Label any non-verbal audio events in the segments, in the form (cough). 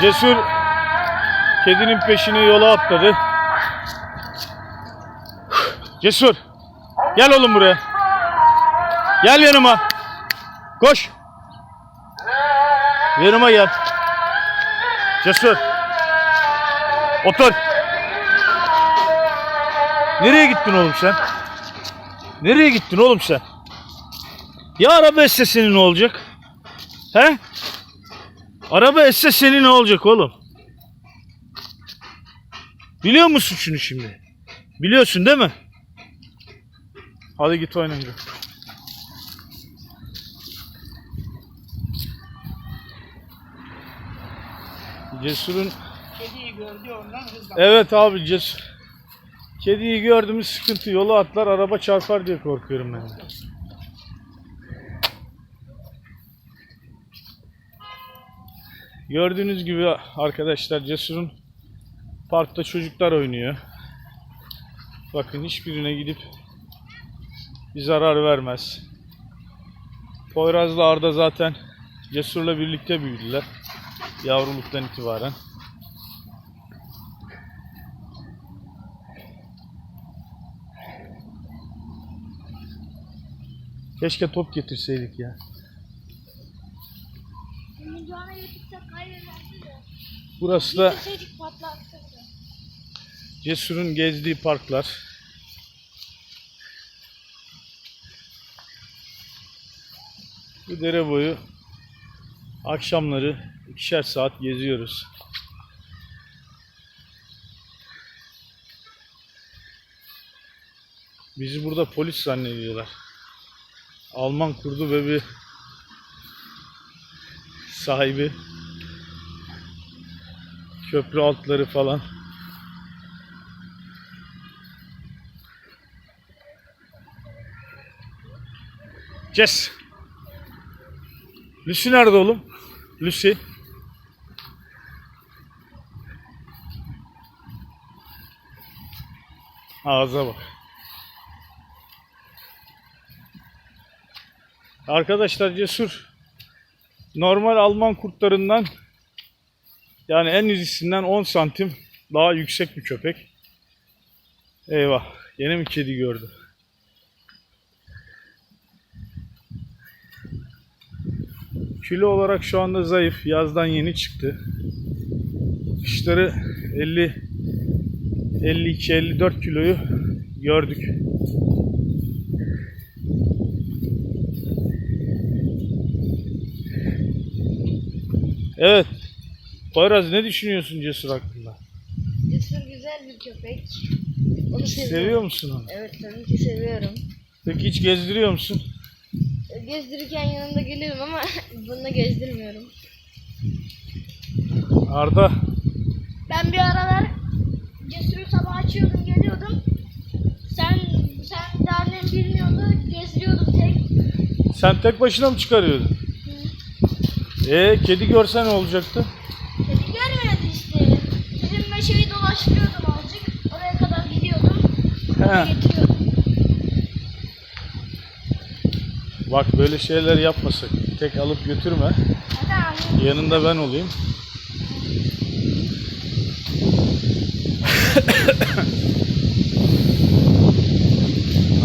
Cesur kedinin peşine yola atladı. Cesur. Gel oğlum buraya. Gel yanıma. Koş. Yanıma gel. Cesur. Otur. Nereye gittin oğlum sen? Nereye gittin oğlum sen? Ya araba esse senin ne olacak? He? Araba esse senin ne olacak oğlum? Biliyor musun şunu şimdi? Biliyorsun değil mi? Hadi git oynayınca. Cesur'un Kediyi gördü ondan hızlandı. Evet abi Cesur. Kediyi gördüğümüz sıkıntı yolu atlar araba çarpar diye korkuyorum ben. Gördüğünüz gibi arkadaşlar Cesur'un parkta çocuklar oynuyor. Bakın hiçbirine gidip bir zarar vermez. Poyraz'la Arda zaten Cesur'la birlikte büyüdüler. Yavruluktan itibaren. Keşke top getirseydik ya. Burası da. Cesur'un gezdiği parklar. Bu dere boyu akşamları ikişer saat geziyoruz. Bizi burada polis zannediyorlar. Alman kurdu ve bir sahibi köprü altları falan Jess. Lucy nerede oğlum? Lucy. Ağza bak. Arkadaşlar cesur. Normal Alman kurtlarından yani en üzisinden 10 santim daha yüksek bir köpek. Eyvah. Yine mi kedi gördü? Kilo olarak şu anda zayıf. Yazdan yeni çıktı. Kışları 50 52 54 kiloyu gördük. Evet. Poyraz ne düşünüyorsun Cesur hakkında? Cesur güzel bir köpek. Onu seviyorum. Seviyor musun onu? Evet tabii ki seviyorum. Peki hiç gezdiriyor musun? Gezdirirken yanında geliyorum ama (laughs) bununla gezdirmiyorum. Arda Ben bir aralar Cesur'u sabah açıyordum geliyordum. Sen sen daha ne bilmiyordu gezdiriyordum tek. sen tek başına mı çıkarıyordun? E kedi görsen ne olacaktı? Kedi görmedi işte. Bizim dolaştırıyordum azıcık. Oraya kadar gidiyordum. He. Getiriyordum. Bak böyle şeyler yapmasak. Tek alıp götürme. Hadi Yanında ben olayım. (coughs)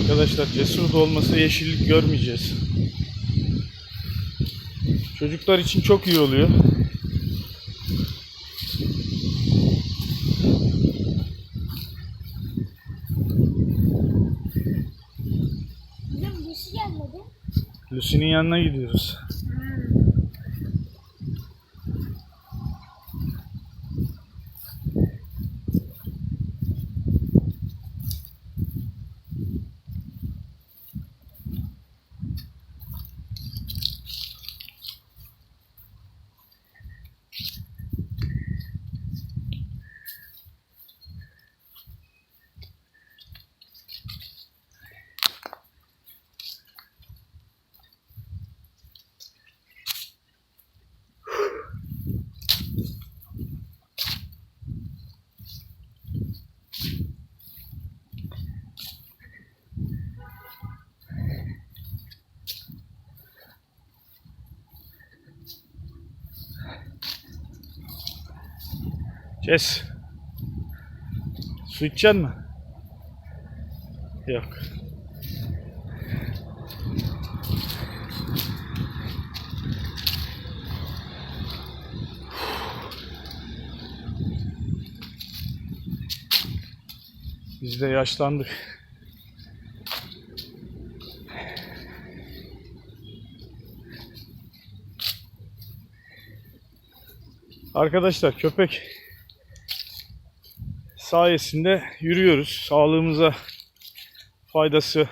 Arkadaşlar cesur da olmasa yeşillik görmeyeceğiz. Çocuklar için çok iyi oluyor. Lucy'nin yanına gidiyoruz. Kes. Su içeceksin mi? Yok. Biz de yaşlandık. Arkadaşlar köpek sayesinde yürüyoruz. Sağlığımıza faydası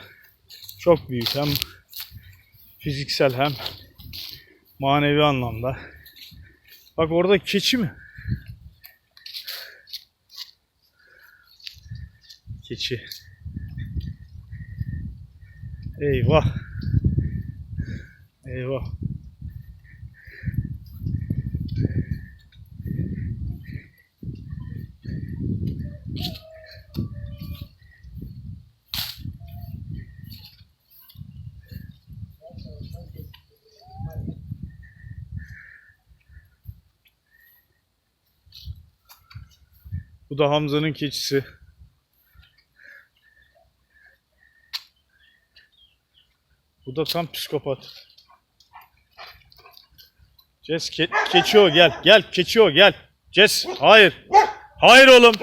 çok büyük. Hem fiziksel hem manevi anlamda. Bak orada keçi mi? Keçi. Eyvah. Eyvah. Bu da Hamza'nın keçisi. Bu da tam psikopat. Jess ke keçi o gel. Gel keçi o gel. Jess hayır. Hayır oğlum.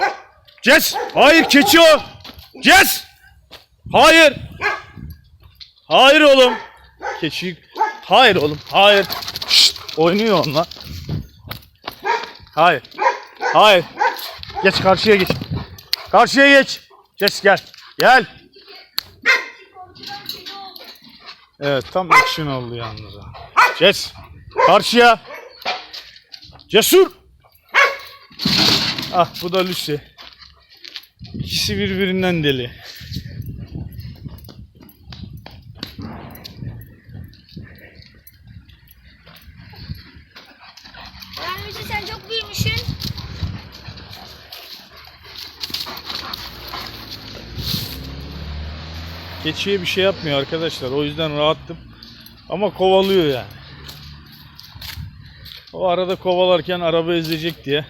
Jess hayır keçi o. Jess hayır. Hayır oğlum. Keçi hayır oğlum. Hayır. Şşt, oynuyor onunla. Hayır. Hayır. Geç karşıya geç. Karşıya geç. Jess gel. Gel. Evet tam action oldu yalnız. Jess. Karşıya. Cesur. Ah bu da Lucy. İkisi birbirinden deli. Yani Hüsnü sen çok büyümüşsün. Keçiye bir şey yapmıyor arkadaşlar. O yüzden rahattım. Ama kovalıyor yani. O arada kovalarken araba ezecek diye.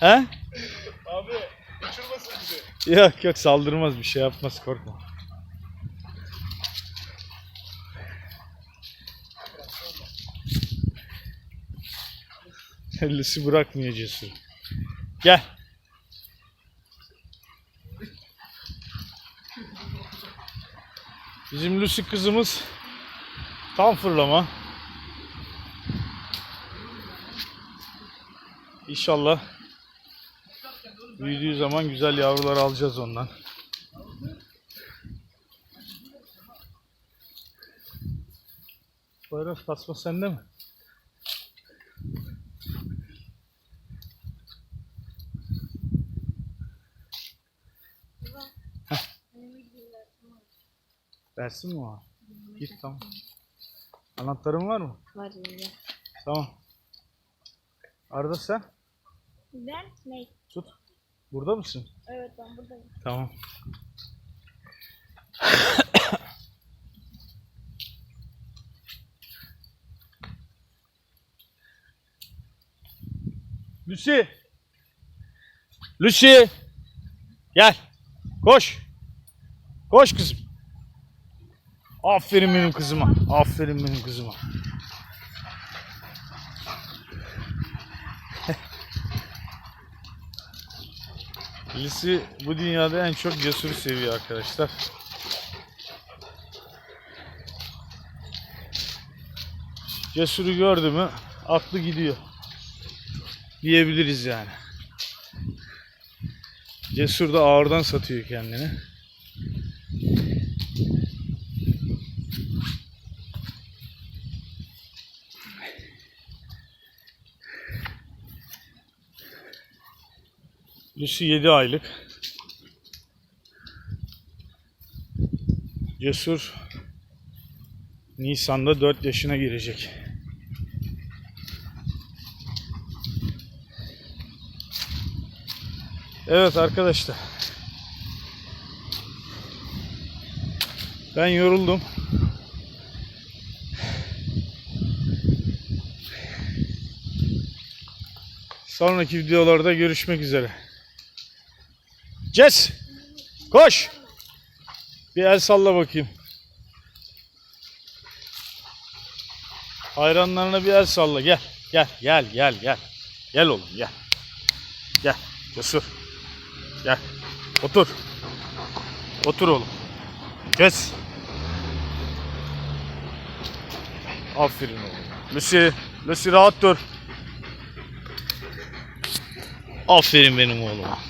He? Abi uçurmasın bizi. Yok yok saldırmaz bir şey yapmaz korkma. Ellisi bırakmıyor cesur. Gel. Bizim Lucy kızımız tam fırlama. İnşallah Büyüdüğü zaman güzel yavrular alacağız ondan. Bayram tasma sende mi? Dersin mi var? Git tamam. Anahtarın var mı? Var yenge. Tamam. Arda sen Ben ne? tut. Burada mısın? Evet ben buradayım. Tamam. Lucy. Lucy. Gel. Koş. Koş kızım. Aferin benim kızıma. Aferin benim kızıma. Lucy bu dünyada en çok cesur seviyor arkadaşlar. Cesuru gördü mü aklı gidiyor. Diyebiliriz yani. Cesur da ağırdan satıyor kendini. Lucy 7 aylık. Cesur Nisan'da 4 yaşına girecek. Evet arkadaşlar. Ben yoruldum. Sonraki videolarda görüşmek üzere. Jess! Koş! Bir el salla bakayım. Hayranlarına bir el salla. Gel. Gel. Gel. Gel. Gel. Gel oğlum gel. Gel. Cesur. Gel. Otur. Otur oğlum. Kes. Aferin oğlum. Lucy. Lucy rahat dur. Aferin benim oğluma.